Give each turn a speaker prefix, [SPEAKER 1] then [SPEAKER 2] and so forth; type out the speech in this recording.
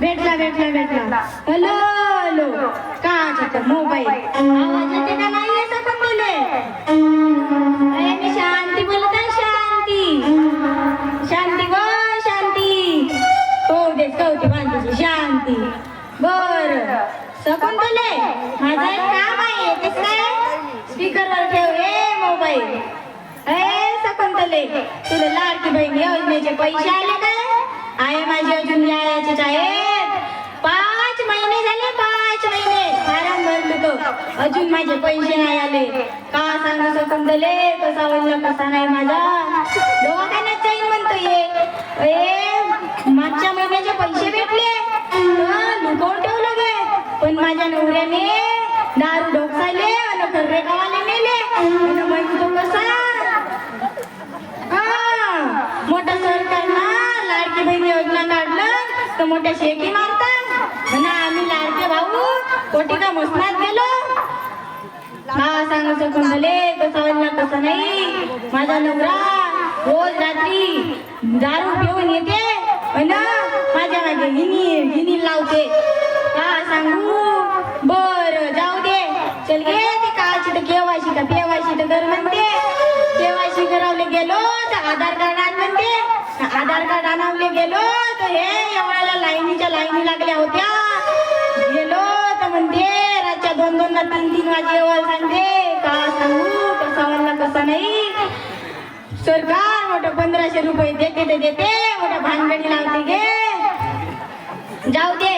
[SPEAKER 1] भेटला भेटला भेटला. Hello hello. का मोबाईल आवाज येते का नाही येत बोले अरे मी शांती बोलत आहे शांती. शांती ग शांती. हो दे कवती शांती. बर. सकून बोले माझं एक काम आहे ते काय? स्पीकरवर ठेव ए मोबाईल ए सकंतले तुला लाडकी बहीण योजनेचे पैसे आले काय आहे माझी अजून न्यायाचीच आहेत पाच महिने झाले पाच महिने. फारम भरलो तो अजून माझे पैसे नाही आले. का सांगू सकंतले कसा वल्ला कसा नाही माझा? दवाखान्यात जाईन म्हणतो ये ए मागच्या महिन्याचे पैसे भेटले. लुकवून ठेवलं गे. पण माझ्या नवऱ्याने दारू डोकसाले आणि खर्रे गावाले नेले आणि म्हणतो कसा हा, मोठा सरकार ना लाडकी बहीण योजना काढलं मोठ्या शेकी मारतात म्हणा आम्ही लाडके भाऊ कोटी का मसनात गेलो. हा सांगू शकून भले कसं वल्ला कसं नाही. माझा नवरा रोज रात्री दारू पिऊन येते अन माझ्या मागे गिनी गिनी लावते. का सांगू? बर जाऊ दे. चल गे ते काची तर केवायची का पेवायची तर कर म्हणते. केवायची करावले गेलो तर आधार कार्ड आण म्हणते. आधार कार्ड आणावले गेलो रातच्या दोन दोन तीन सांगते का सांगू कसा म्हणला कसा नाही. सरकार मोठं पंधराशे रुपये देते ते देते मोठं भानगडी लावते गे. जाऊ दे.